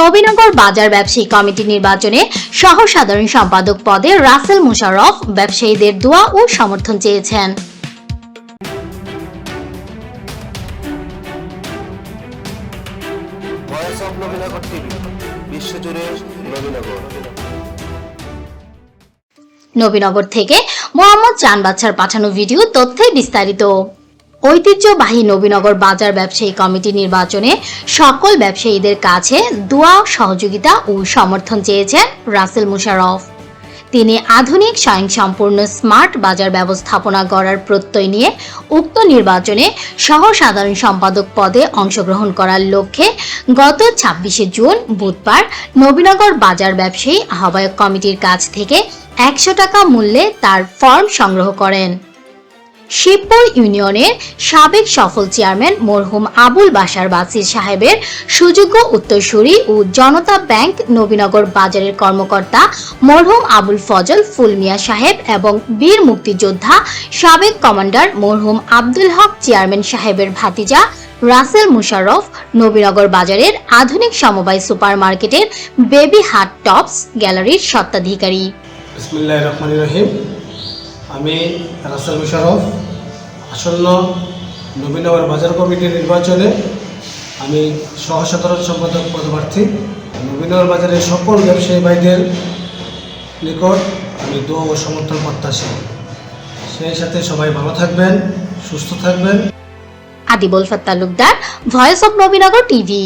নবীনগর বাজার ব্যবসায়ী কমিটি নির্বাচনে সহ সাধারণ সম্পাদক পদে রাসেল মুশারফ ব্যবসায়ীদের দোয়া ও সমর্থন চেয়েছেন। নবীনগর থেকে মোহাম্মদ চান বাচ্চার পাঠানো ভিডিও তথ্যে বিস্তারিত। ঐতিহ্যবাহী নবীনগর বাজার ব্যবসায়ী কমিটি নির্বাচনে সকল ব্যবসায়ীদের কাছে দোয়া, সহযোগিতা ও সমর্থন চেয়েছেন রাসেল মুশারফ তিনি আধুনিক, স্বয়ংসম্পূর্ণ, স্মার্ট বাজার ব্যবস্থাপনা গড়ার প্রত্যয় নিয়ে উক্ত নির্বাচনে সহ সাধারণ সম্পাদক পদে অংশগ্রহণ করার লক্ষ্যে গত ছাব্বিশে জুন বুধবার নবীনগর বাজার ব্যবসায়ী আহ্বায়ক কমিটির কাছ থেকে একশো টাকা মূল্যে তার ফর্ম সংগ্রহ করেন। শিবপুর ইউনিয়নের সাবেক সফল চেয়ারম্যান মরহুম আবুল বাসার বাসির সাহেবের সুযোগ্য উত্তরসূরি ও জনতা ব্যাংক নবীনগর বাজারের কর্মকর্তা মরহুম আবুল ফজল ফুলমিয়া সাহেব এবং বীর মুক্তিযোদ্ধা সাবেক কমান্ডার মরহুম আব্দুল হক চেয়ারম্যান সাহেবের ভাতিজা রাসেল মুশারফ নবীনগর বাজারের আধুনিক সমবায় সুপার মার্কেটের বেবি হাট টপস গ্যালারির স্বত্বাধিকারী। আমি রাসেল মুশারফ, আসন্ন নবীনগর বাজার কমিটির নির্বাচনে আমি সহসাধারণ সম্পাদক পদপ্রার্থী। নবীনগর বাজারের সকল ব্যবসায়ী ভাইদের নিকট আমি দো ও সমর্থন প্রত্যাশী। সেই সাথে সবাই ভালো থাকবেন, সুস্থ থাকবেন। Adibul Fattalukdar voice of Nabinagar TV